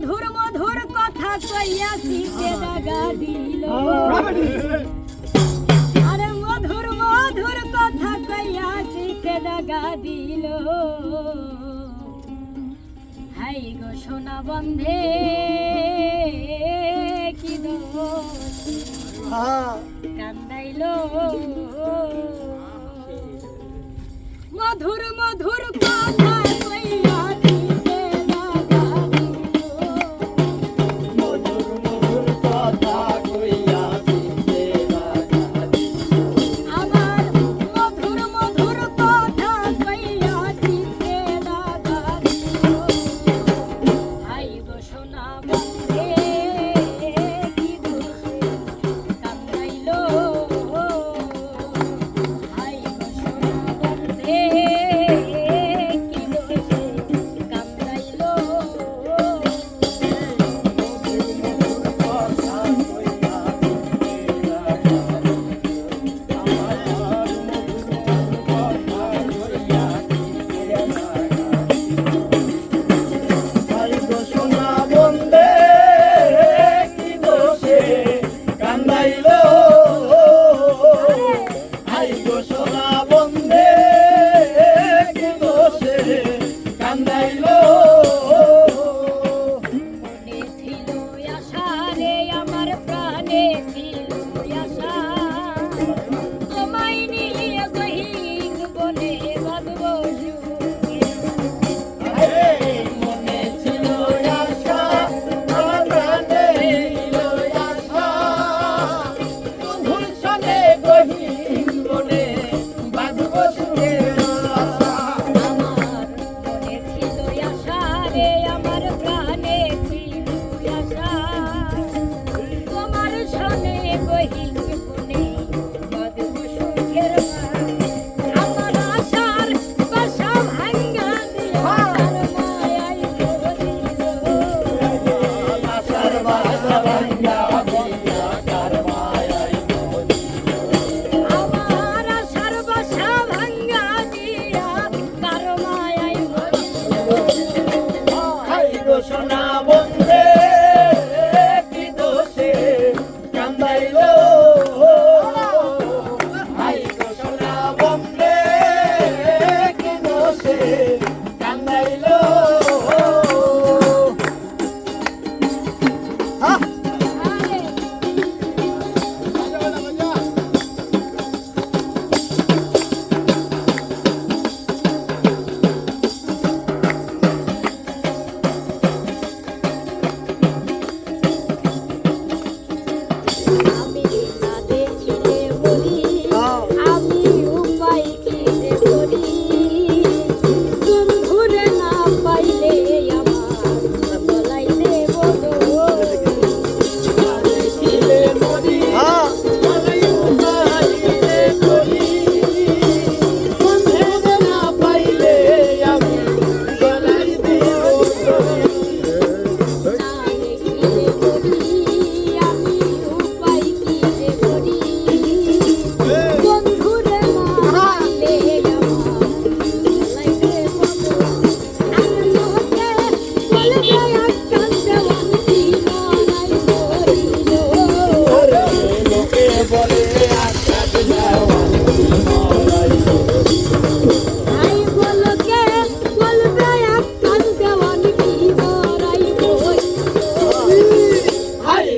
মধুর মধুর কথা কইয়া শিখে দাগা দিল। আরে মধুর মধুর কথা কইয়া শিখে দাগা দিল। হাই গো সোনা বন্ধে কি দোষ? হ্যাঁ। কান্দাইল। মধুর মধুর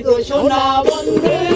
গো সোনা বন্ধু।